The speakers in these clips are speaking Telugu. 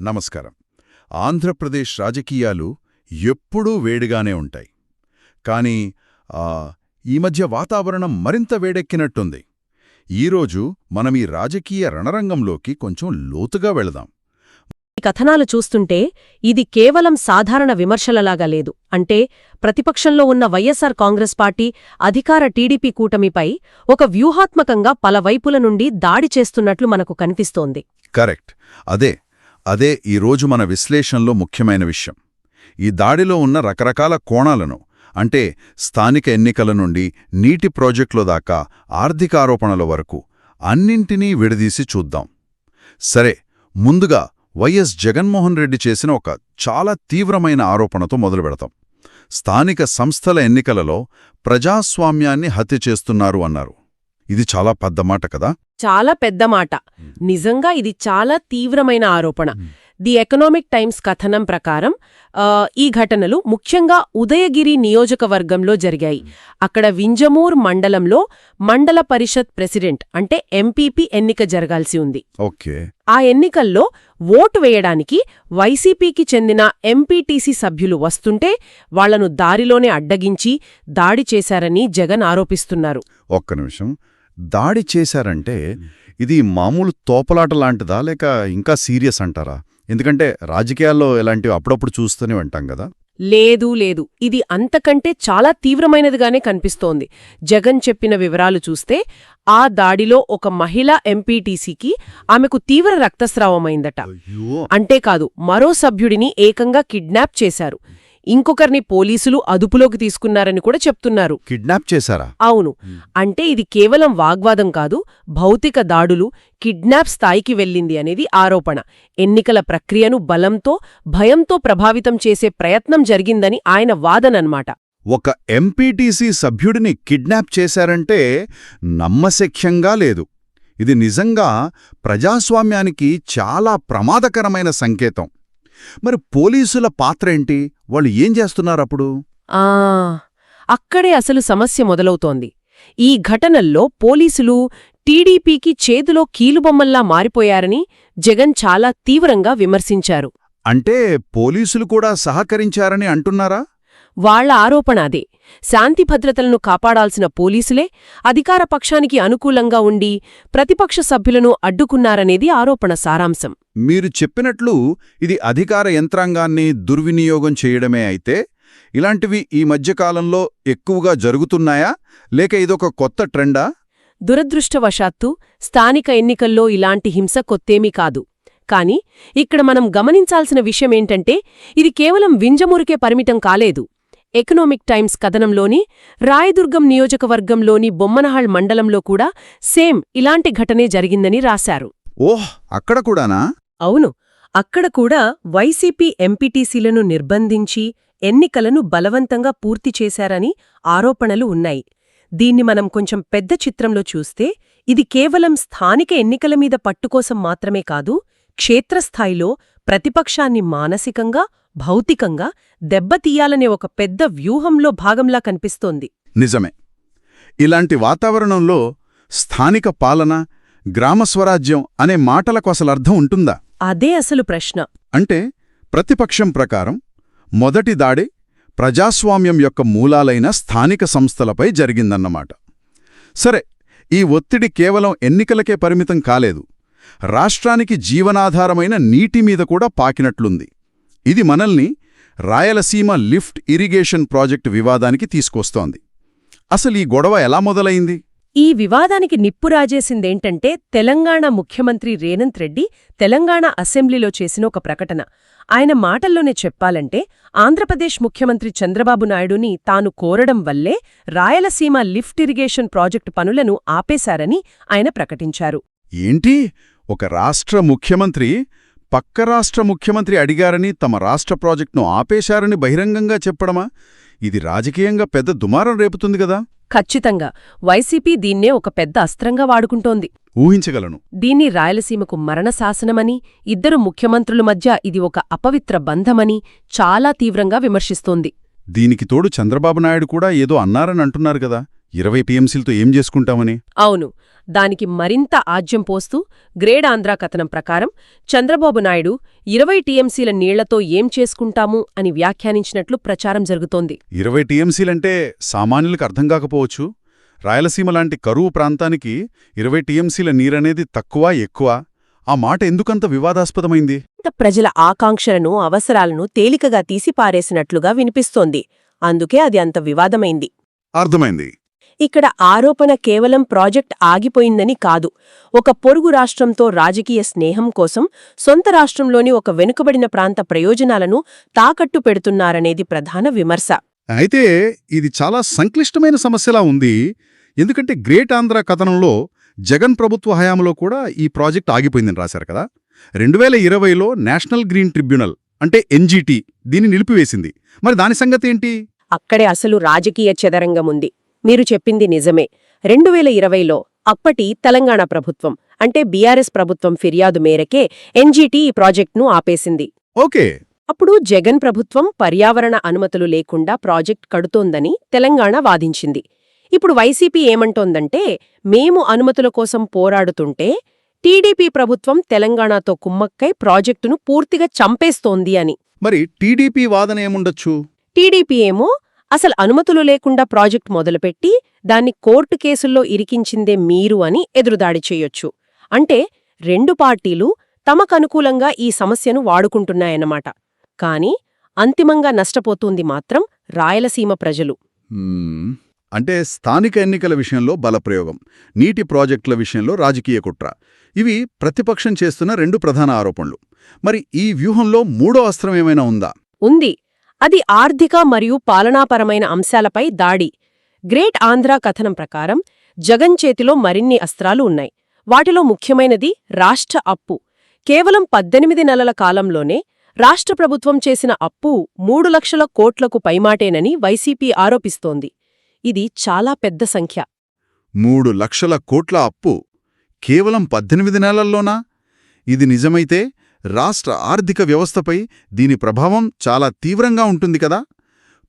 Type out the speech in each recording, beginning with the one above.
నమస్కారం. ఆంధ్రప్రదేశ్ రాజకీయాలు ఎప్పుడూ వేడిగానే ఉంటాయి. కానీ ఈ మధ్య వాతావరణం మరింత వేడెక్కినట్టుంది. ఈరోజు మనం ఈ రాజకీయ రణరంగంలోకి కొంచెం లోతుగా వెళదాం. ఈ కథనాలు చూస్తుంటే ఇది కేవలం సాధారణ విమర్శలలాగా లేదు. అంటే ప్రతిపక్షంలో ఉన్న వైఎస్సార్ కాంగ్రెస్ పార్టీ అధికార టీడీపీ కూటమిపై ఒక వ్యూహాత్మకంగా పలవైపుల నుండి దాడి చేస్తున్నట్లు మనకు కనిపిస్తోంది. కరెక్ట్. అదే అదే ఈరోజు మన విశ్లేషణలో ముఖ్యమైన విషయం. ఈ దాడిలో ఉన్న రకరకాల కోణాలను అంటే స్థానిక ఎన్నికల నుండి నీటి ప్రాజెక్టుల దాకా ఆర్థిక ఆరోపణల వరకు అన్నింటినీ విడదీసి చూద్దాం. సరే ముందుగా వైఎస్ జగన్మోహన్ రెడ్డి చేసిన ఒక చాలా తీవ్రమైన ఆరోపణతో మొదలు పెడతాం. స్థానిక సంస్థల ఎన్నికలలో ప్రజాస్వామ్యాన్ని హత్య చేస్తున్నారు అన్నారు. ఇది చాలా పెద్ద మాట కదా? చాలా పెద్ద మాట. నిజంగా ఇది చాలా తీవ్రమైన ఆరోపణ. ది ఎకనామిక్ టైమ్స్ కథనం ప్రకారం ఈ ఘటనలు ముఖ్యంగా ఉదయగిరి నియోజకవర్గంలో జరిగాయి. అక్కడ వింజమూర్ మండలంలో మండల పరిషత్ ప్రెసిడెంట్ అంటే ఎంపీపీ ఎన్నిక జరగాల్సి ఉంది. ఆ ఎన్నికల్లో ఓటు వేయడానికి వైసీపీకి చెందిన ఎంపీటీసీ సభ్యులు వస్తుంటే వాళ్ళను దారిలోనే అడ్డగించి దాడి చేశారని జగన్ ఆరోపిస్తున్నారు. ఒక్క నిమిషం. దాడి చేశారంటే ఇది మామూలు తోపలాట లాంటిదా? లేక ఇంకా సీరియస్ అంటారా? ఎందుకంటే రాజకీయాల్లో ఇలాంటివి అప్పుడప్పుడు చూస్తూనే ఉంటాం కదా. లేదు లేదు. ఇది అంతకంటే చాలా తీవ్రమైనదిగానే కనిపిస్తోంది. జగన్ చెప్పిన వివరాలు చూస్తే ఆ దాడిలో ఒక మహిళ ఎంపీటీసీకి ఆమెకు తీవ్ర రక్తస్రావమైందట. అంటేకాదు మరో సభ్యుడిని ఏకంగా కిడ్నాప్ చేశారు. ఇంకొకరిని పోలీసులు అదుపులోకి తీసుకున్నారని కూడా చెప్తున్నారు. కిడ్నాప్ చేశారా? అవును. అంటే ఇది కేవలం వాగ్వాదం కాదు భౌతిక దాడులు కిడ్నాప్ స్థాయికి వెళ్ళింది అనేది ఆరోపణ. ఎన్నికల ప్రక్రియను బలంతో భయంతో ప్రభావితం చేసే ప్రయత్నం జరిగిందని ఆయన వాదనన్మాట ఒక ఎంపీటీసీ సభ్యుడిని కిడ్నాప్ చేశారంటే నమ్మశక్యంగా లేదు. ఇది నిజంగా ప్రజాస్వామ్యానికి చాలా ప్రమాదకరమైన సంకేతం. మరి పోలీసుల పాత్ర ఏంటి? వాళ్ళు ఏం చేస్తున్నారప్పుడు? ఆ అక్కడే అసలు సమస్య మొదలవుతోంది. ఈ ఘటనల్లో పోలీసులు టీడీపీకి చేతిలో కీలుబొమ్మల్లా మారిపోయారని జగన్ చాలా తీవ్రంగా విమర్శించారు. అంటే పోలీసులు కూడా సహకరించారని అంటున్నారా? వాళ్ళ ఆరోపణ అదే. శాంతి భద్రతలను కాపాడాల్సిన పోలీసులే అధికార పక్షానికి అనుకూలంగా ఉండి ప్రతిపక్ష సభ్యులను అడ్డుకున్నారనేది ఆరోపణ సారాంశం. మీరు చెప్పినట్లు ఇది అధికార యంత్రాంగాన్ని దుర్వినియోగం చేయడమే అయితే ఇలాంటివి ఈ మధ్యకాలంలో ఎక్కువగా జరుగుతున్నాయా? లేక ఇదొక కొత్త ట్రెండా? దురదృష్టవశాత్తు స్థానిక ఎన్నికల్లో ఇలాంటి హింస కొత్తేమీ కాదు. కాని ఇక్కడ మనం గమనించాల్సిన విషయమేంటంటే ఇది కేవలం వింజమూరికే పరిమితం కాలేదు. ఎకనామిక్ టైమ్స్ కథనంలోని రాయదుర్గం నియోజకవర్గంలోని బొమ్మనహాళ్ మండలంలో కూడా సేమ్ ఇలాంటి ఘటనే జరిగిందని రాశారు. ఓహ్ అక్కడ కూడానా? అవును. అక్కడ కూడా వైసీపీ ఎంపీటీసీలను నిర్బంధించి ఎన్నికలను బలవంతంగా పూర్తి చేశారని ఆరోపణలు ఉన్నాయి. దీన్ని మనం కొంచెం పెద్ద చిత్రంలో చూస్తే ఇది కేవలం స్థానిక ఎన్నికల మీద పట్టుకోసం మాత్రమే కాదు క్షేత్రస్థాయిలో ప్రతిపక్షాన్ని మానసికంగా భౌతికంగా దెబ్బతీయాలనే ఒక పెద్ద వ్యూహంలో భాగంలా కనిపిస్తోంది. నిజమే. ఇలాంటి వాతావరణంలో స్థానిక పాలన గ్రామ స్వరాజ్యం అనే మాటలకు అసలు అర్థం ఉంటుందా? అదే అసలు ప్రశ్న. అంటే ప్రతిపక్షం ప్రకారం మొదటి దాడి ప్రజాస్వామ్యం యొక్క మూలాలైన స్థానిక సంస్థలపై జరిగిందన్నమాట. సరే ఈ ఒత్తిడి కేవలం ఎన్నికలకే పరిమితం కాలేదు. రాష్ట్రానికి జీవనాధారమైన నీటి మీద కూడా పాకినట్లుంది. ఇది మనల్ని రాయలసీమ లిఫ్ట్ ఇరిగేషన్ ప్రాజెక్టు వివాదానికి తీసుకొస్తోంది. అసలు ఈ గొడవ ఎలా మొదలైంది? ఈ వివాదానికి నిప్పు రాజేసిందేంటంటే తెలంగాణ ముఖ్యమంత్రి రేవంత్ రెడ్డి తెలంగాణ అసెంబ్లీలో చేసిన ఒక ప్రకటన. ఆయన మాటల్లోనే చెప్పాలంటే ఆంధ్రప్రదేశ్ ముఖ్యమంత్రి చంద్రబాబు నాయుడుని తాను కోరడం వల్లే రాయలసీమ లిఫ్ట్ ఇరిగేషన్ ప్రాజెక్టు పనులను ఆపేశారని ఆయన ప్రకటించారు. ఏంటి? ఒక రాష్ట్ర ముఖ్యమంత్రి పక్క రాష్ట్ర ముఖ్యమంత్రి అడిగారని తమ రాష్ట్ర ప్రాజెక్టును ఆపేశారని బహిరంగంగా చెప్పడమా? ఇది రాజకీయంగా పెద్ద దుమారం రేపుతుంది కదా? ఖచ్చితంగా. వైసీపీ దీన్నే ఒక పెద్ద అస్త్రంగా వాడుకుంటోంది. ఊహించగలను. దీన్ని రాయలసీమకు మరణ శాసనమని ఇద్దరు ముఖ్యమంత్రుల మధ్య ఇది ఒక అపవిత్ర బంధమని చాలా తీవ్రంగా విమర్శిస్తోంది. దీనికి తోడు చంద్రబాబు నాయుడు కూడా ఏదో అన్నారని అంటున్నారు కదా. ఇరవై టీఎంసీలతో ఏం చేసుకుంటామని? అవును. దానికి మరింత ఆజ్యం పోస్తూ గ్రేడ్ ఆంధ్రా కథనం ప్రకారం చంద్రబాబు నాయుడు ఇరవై టీఎంసీల నీళ్ళతో ఏం చేసుకుంటాము అని వ్యాఖ్యానించినట్లు ప్రచారం జరుగుతోంది. ఇరవై టీఎంసీలంటే సామాన్యులకు అర్థం కాకపోవచ్చు. రాయలసీమ లాంటి కరువు ప్రాంతానికి ఇరవై టీఎంసీల నీరనేది తక్కువ ఎక్కువ? ఆ మాట ఎందుకంత వివాదాస్పదమైంది? ప్రజల ఆకాంక్షలను అవసరాలను తేలికగా తీసి పారేసినట్లుగా వినిపిస్తోంది. అందుకే అది అంత వివాదమైంది. అర్థమైంది. ఇక్కడ ఆరోపణ కేవలం ప్రాజెక్ట్ ఆగిపోయిందని కాదు. ఒక పొరుగు రాష్ట్రంతో రాజకీయ స్నేహం కోసం సొంత రాష్ట్రంలోని ఒక వెనుకబడిన ప్రాంత ప్రయోజనాలను తాకట్టు పెడుతున్నారనేది ప్రధాన విమర్శ. అయితే ఇది చాలా సంక్లిష్టమైన సమస్యలా ఉంది. ఎందుకంటే గ్రేట్ ఆంధ్ర కథనంలో జగన్ ప్రభుత్వ హయాంలో కూడా ఈ ప్రాజెక్ట్ ఆగిపోయిందని రాశారు కదా. రెండు వేల ఇరవైలో నేషనల్ గ్రీన్ ట్రిబ్యునల్ అంటే ఎన్జీటీ దీన్ని నిలిపివేసింది. మరి దాని సంగతి ఏంటి? అక్కడే అసలు రాజకీయ చెదరంగముంది మీరు చెప్పింది నిజమే. రెండు వేల ఇరవైలో అప్పటి తెలంగాణ ప్రభుత్వం అంటే బీఆర్ఎస్ ప్రభుత్వం ఫిర్యాదు మేరకే ఎన్జీటీ ఈ ప్రాజెక్టును ఆపేసింది. ఓకే. అప్పుడు జగన్ ప్రభుత్వం పర్యావరణ అనుమతులు లేకుండా ప్రాజెక్ట్ కడుతోందని తెలంగాణ వాదించింది. ఇప్పుడు వైసీపీ ఏమంటోందంటే మేము అనుమతుల కోసం పోరాడుతుంటే టీడీపీ ప్రభుత్వం తెలంగాణతో కుమ్మక్కై ప్రాజెక్టును పూర్తిగా చంపేస్తోంది అని. మరి టీడీపీ వాదన ఏముండొచ్చు? టీడీపీ ఏమో అసలు అనుమతులు లేకుండా ప్రాజెక్ట్ మొదలుపెట్టి దాన్ని కోర్టు కేసుల్లో ఇరికించిందే మీరు అని ఎదురుదాడి చేయొచ్చు. అంటే రెండు పార్టీలు తమకనుకూలంగా ఈ సమస్యను వాడుకుంటున్నాయన్నమాట. కాని అంతిమంగా నష్టపోతుంది మాత్రం రాయలసీమ ప్రజలు. అంటే స్థానిక ఎన్నికల విషయంలో బలప్రయోగం నీటి ప్రాజెక్టుల విషయంలో రాజకీయ కుట్ర. ఇవి ప్రతిపక్షం చేస్తున్న రెండు ప్రధాన ఆరోపణలు. మరి ఈ వ్యూహంలో మూడో అస్త్రం ఏమైనా ఉందా? ఉంది. అది ఆర్థిక మరియు పాలనాపరమైన అంశాలపై దాడి. గ్రేట్ ఆంధ్రా కథనం ప్రకారం జగన్ చేతిలో మరిన్ని అస్త్రాలు ఉన్నాయి. వాటిలో ముఖ్యమైనది రాష్ట్ర అప్పు. కేవలం పద్దెనిమిది నెలల కాలంలోనే రాష్ట్ర ప్రభుత్వం చేసిన అప్పు మూడు లక్షల కోట్లకు పైమాటేనని వైసీపీ ఆరోపిస్తోంది. ఇది చాలా పెద్ద సంఖ్య. మూడు లక్షల కోట్ల అప్పు కేవలం పద్దెనిమిది నెలల్లోనా? ఇది నిజమైతే రాష్ట్ర ఆర్థిక వ్యవస్థపై దీని ప్రభావం చాలా తీవ్రంగా ఉంటుంది కదా?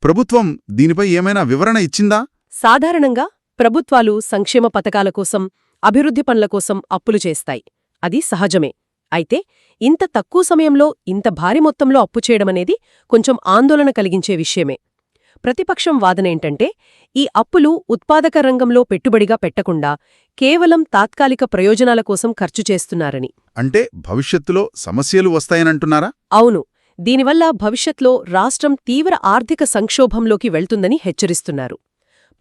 ప్రభుత్వం దీనిపై ఏమైనా వివరణ ఇచ్చిందా? సాధారణంగా ప్రభుత్వాలు సంక్షేమ పథకాల కోసం అభివృద్ధి పనుల కోసం అప్పులు చేస్తాయి. అది సహజమే. అయితే ఇంత తక్కువ సమయంలో ఇంత భారీ మొత్తంలో అప్పు చేయడమనేది కొంచెం ఆందోళన కలిగించే విషయమే. ప్రతిపక్షం వాదనేంటంటే ఈ అప్పులు ఉత్పాదక రంగంలో పెట్టుబడిగా పెట్టకుండా కేవలం తాత్కాలిక ప్రయోజనాల కోసం ఖర్చు చేస్తున్నారని. అంటే భవిష్యత్తులో సమస్యలు వస్తాయనంటున్నారా అవును. దీనివల్ల భవిష్యత్లో రాష్ట్రం తీవ్ర ఆర్థిక సంక్షోభంలోకి వెళ్తుందని హెచ్చరిస్తున్నారు.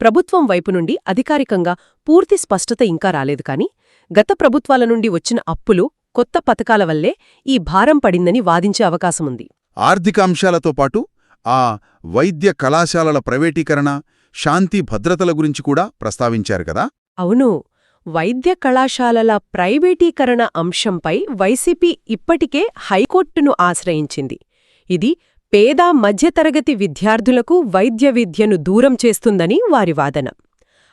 ప్రభుత్వం వైపు నుండి అధికారికంగా పూర్తి స్పష్టత ఇంకా రాలేదు కాని గత ప్రభుత్వాల నుండి వచ్చిన అప్పులు కొత్త పథకాల వల్లే ఈ భారం పడిందని వాదించే అవకాశముంది. ఆర్థిక అంశాలతో పాటు ఆ వైద్య కళాశాలల ప్రైవేటీకరణ శాంతి భద్రతల గురించి కూడా ప్రస్తావించారు కదా? అవును. వైద్య కళాశాలల ప్రైవేటీకరణ అంశంపై వైసీపీ ఇప్పటికే హైకోర్టును ఆశ్రయించింది. ఇది పేద మధ్యతరగతి విద్యార్థులకు వైద్య విద్యను దూరం చేస్తుందని వారి వాదన.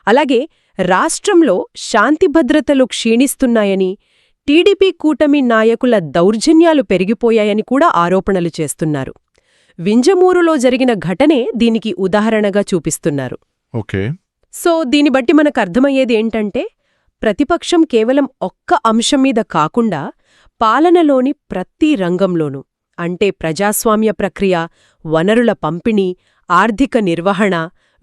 అలాగే రాష్ట్రంలో శాంతి భద్రతలు క్షీణిస్తున్నాయని టీడీపీ కూటమి నాయకుల దౌర్జన్యాలు పెరిగిపోయాయని కూడా ఆరోపణలు చేస్తున్నారు. వింజమూరులో జరిగిన ఘటనే దీనికి ఉదాహరణగా చూపిస్తున్నారు. ఓకే. సో దీని బట్టి మనకు అర్థమయ్యేది ఏంటంటే ప్రతిపక్షం కేవలం ఒక్క అంశం మీద కాకుండా పాలనలోని ప్రతి రంగంలోనూ అంటే ప్రజాస్వామ్య ప్రక్రియ వనరుల పంపిణీ ఆర్థిక నిర్వహణ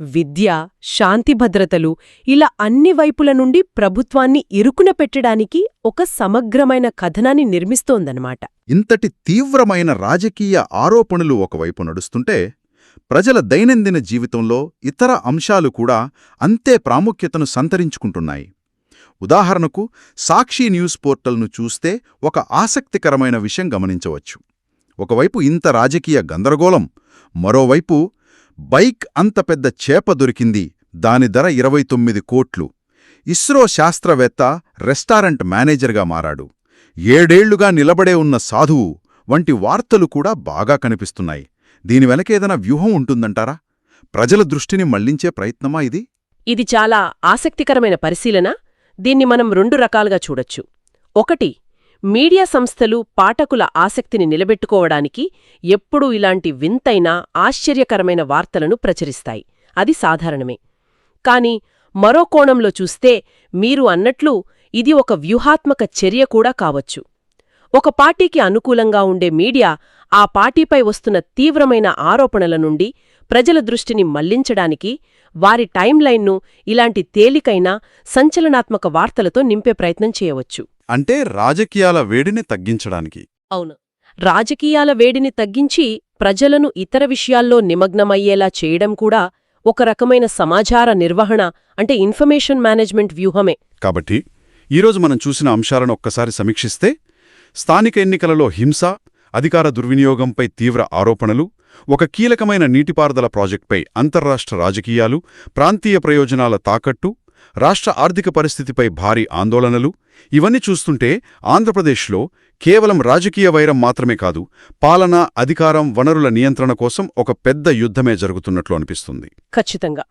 విద్య శాంతి భద్రతలు ఇలా అన్ని వైపుల నుండి ప్రభుత్వాన్ని ఇరుకున పెట్టడానికి ఒక సమగ్రమైన కథనాన్ని నిర్మిస్తోందన్నమాట. ఇంతటి తీవ్రమైన రాజకీయ ఆరోపణలు ఒకవైపు నడుస్తుంటే ప్రజల దైనందిన జీవితంలో ఇతర అంశాలు కూడా అంతే ప్రాముఖ్యతను సంతరించుకుంటున్నాయి. ఉదాహరణకు సాక్షి న్యూస్ పోర్టల్ను చూస్తే ఒక ఆసక్తికరమైన విషయం గమనించవచ్చు. ఒకవైపు ఇంత రాజకీయ గందరగోళం మరోవైపు బైక్ అంత పెద్ద చేప దొరికింది. దాని ధర ఇరవై తొమ్మిది కోట్లు. ఇస్రో శాస్త్రవేత్త రెస్టారెంట్ మేనేజర్గా మారాడు. ఏడేళ్ళుగా నిలబడే ఉన్న సాధువు వంటి వార్తలు కూడా బాగా కనిపిస్తున్నాయి. దీని వెనకేదైనా వ్యూహం ఉంటుందంటారా? ప్రజల దృష్టిని మళ్ళించే ప్రయత్నమా ఇది? ఇది చాలా ఆసక్తికరమైన పరిశీలన. దీన్ని మనం రెండు రకాలుగా చూడొచ్చు. ఒకటి మీడియా సంస్థలు పాఠకుల ఆసక్తిని నిలబెట్టుకోవడానికి ఎప్పుడూ ఇలాంటి వింతైన ఆశ్చర్యకరమైన వార్తలను ప్రచురిస్తాయి. అది సాధారణమే. కాని మరో కోణంలో చూస్తే మీరు అన్నట్లు ఇది ఒక వ్యూహాత్మక చర్య కూడా కావచ్చు. ఒక పార్టీకి అనుకూలంగా ఉండే మీడియా ఆ పార్టీపై వస్తున్న తీవ్రమైన ఆరోపణల నుండి ప్రజల దృష్టిని మళ్ళించడానికి వారి టైంలైన్ను ఇలాంటి తేలికైన సంచలనాత్మక వార్తలతో నింపే ప్రయత్నం చేయవచ్చు. అంటే రాజకీయాల వేడిని తగ్గించడానికి. అవును. రాజకీయాల వేడిని తగ్గించి ప్రజలను ఇతర విషయాల్లో నిమగ్నమయ్యేలా చేయడం కూడా ఒక రకమైన సమాచార నిర్వహణ అంటే ఇన్ఫర్మేషన్ మేనేజ్మెంట్ వ్యూహమే. కాబట్టి ఈరోజు మనం చూసిన అంశాలను ఒక్కసారి సమీక్షిస్తే స్థానిక ఎన్నికలలో హింస అధికార దుర్వినియోగంపై తీవ్ర ఆరోపణలు ఒక కీలకమైన నీటిపారుదల ప్రాజెక్టుపై అంతర్రాష్ట్ర రాజకీయాలు ప్రాంతీయ ప్రయోజనాల తాకట్టు రాష్ట్ర ఆర్థిక పరిస్థితిపై భారీ ఆందోళనలు. ఇవన్నీ చూస్తుంటే ఆంధ్రప్రదేశ్లో కేవలం రాజకీయ వైరం మాత్రమే కాదు పాలన అధికారం వనరుల నియంత్రణ కోసం ఒక పెద్ద యుద్ధమే జరుగుతున్నట్లు అనిపిస్తుంది. ఖచ్చితంగా.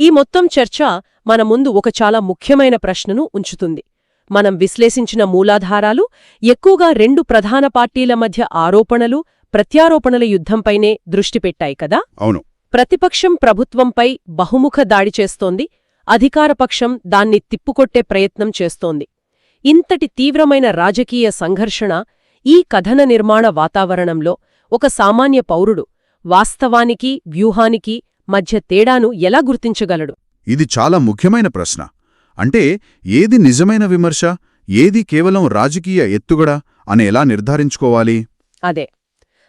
ఈ మొత్తం చర్చ మన ముందు ఒక చాలా ముఖ్యమైన ప్రశ్నను ఉంచుతుంది. మనం విశ్లేషించిన మూలాధారాలు ఎక్కువగా రెండు ప్రధాన పార్టీల మధ్య ఆరోపణలు ప్రత్యారోపణల యుద్ధంపైనే దృష్టి పెట్టాయి కదా? అవును. ప్రతిపక్షం ప్రభుత్వంపై బహుముఖ దాడి చేస్తోంది అధికారపక్షం దాన్ని తిప్పుకొట్టే ప్రయత్నం చేస్తోంది. ఇంతటి తీవ్రమైన రాజకీయ సంఘర్షణ ఈ కథన నిర్మాణ వాతావరణంలో ఒక సామాన్య పౌరుడు వాస్తవానికి వ్యూహానికి మధ్య తేడాను ఎలా గుర్తించగలడు? ఇది చాలా ముఖ్యమైన ప్రశ్న. అంటే ఏది నిజమైన విమర్శ ఏది కేవలం రాజకీయ ఎత్తుగడ అని ఎలా నిర్ధారించుకోవాలి? అదే.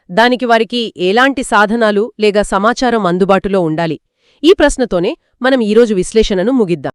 దానికి వారికి ఎలాంటి సాధనాలు లేక సమాచారం అందుబాటులో ఉండాలి? ఈ ప్రశ్నతోనే మనం ఈరోజు విశ్లేషణను ముగిద్దాం.